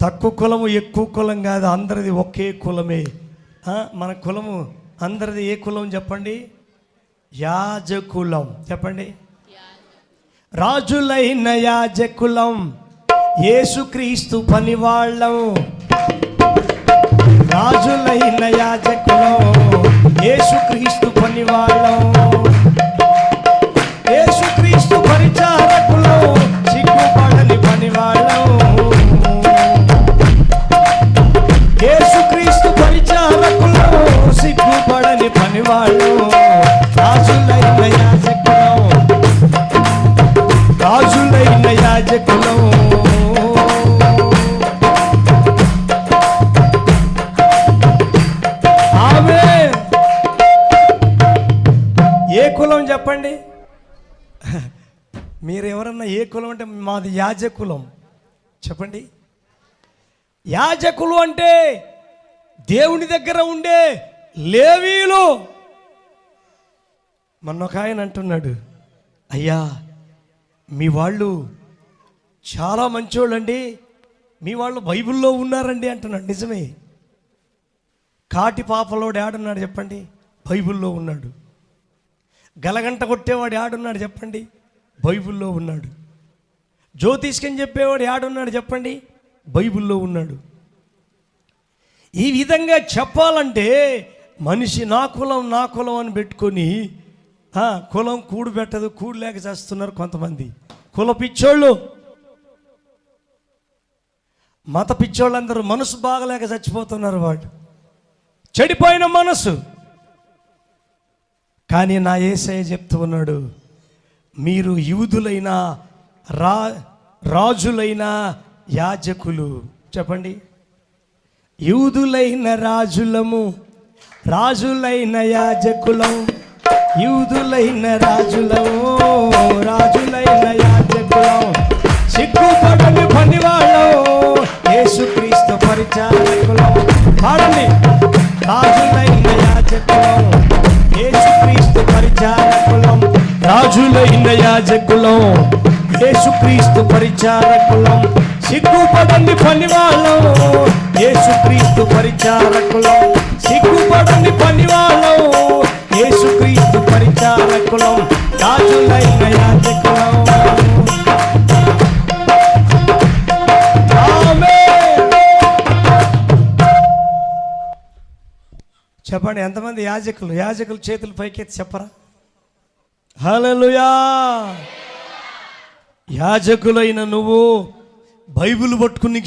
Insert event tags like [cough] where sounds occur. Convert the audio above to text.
తక్కువ కులము ఎక్కువ కులం కాదు అందరిది ఒకే కులమే. మన కులము అందరిది ఏ కులం చెప్పండి? యాజకులం. చెప్పండి. రాజులైన యాజకులం యేసుక్రీస్తు పనివాళ్ళం. రాజులైన యాజకులం యేసుక్రీస్తు పనివాళ్ళం. చెప్పండి? [laughs] మీరు ఎవరన్నా ఏ కులం అంటే మాది యాజకులం. చెప్పండి. యాజకులు అంటే దేవుని దగ్గర ఉండే లేవీలు. మొన్నొక ఆయన అంటున్నాడు అయ్యా మీ వాళ్ళు చాలా మంచోళ్ళండి. మీ వాళ్ళు బైబిల్లో ఉన్నారండి అంటున్నాడు. నిజమే. కాటి పాపలోడు ఆడున్నాడు చెప్పండి. బైబిల్లో ఉన్నాడు. గలగంట కొట్టేవాడు ఆడున్నాడు చెప్పండి? బైబిల్లో ఉన్నాడు. జ్యోతిష్కని చెప్పేవాడు ఆడున్నాడు చెప్పండి? బైబిల్లో ఉన్నాడు. ఈ విధంగా చెప్పాలంటే మనిషి నా కులం నా కులం అని పెట్టుకొని కులం కూడు పెట్టదు కూడు లేక చేస్తున్నారు కొంతమంది. కుల పిచ్చోళ్ళు. మత పిచ్చోళ్ళందరూ మనసు బాగలేక చచ్చిపోతున్నారు వాళ్ళు. చెడిపోయిన మనసు. కానీ నా ఏసయ్య చెప్తూ ఉన్నాడు మీరు యూదులైన రా రాజులైన యాజకులు. చెప్పండి. యూదులైన రాజులము రాజులైన యాజకులం యూదులైన రాజులము రాజులైన యాజకులం యేసుక్రీస్తు పరిచారకులం. సిగ్గుపడండి పనివాళ్ళం. యేసుక్రీస్తు పరిచారకులం. సిగ్గుపడండి పనివాళ్ళం. యేసుక్రీస్తు పరిచారకులం. రాజులైన యాజకులం చెప్పండి ఎంతమంది యాజకులు? యాజకులు చేతులు పైకెత్తి చెప్పరా? హలలుయా యాజకులైన నువ్వు బైబిల్ పట్టుకుని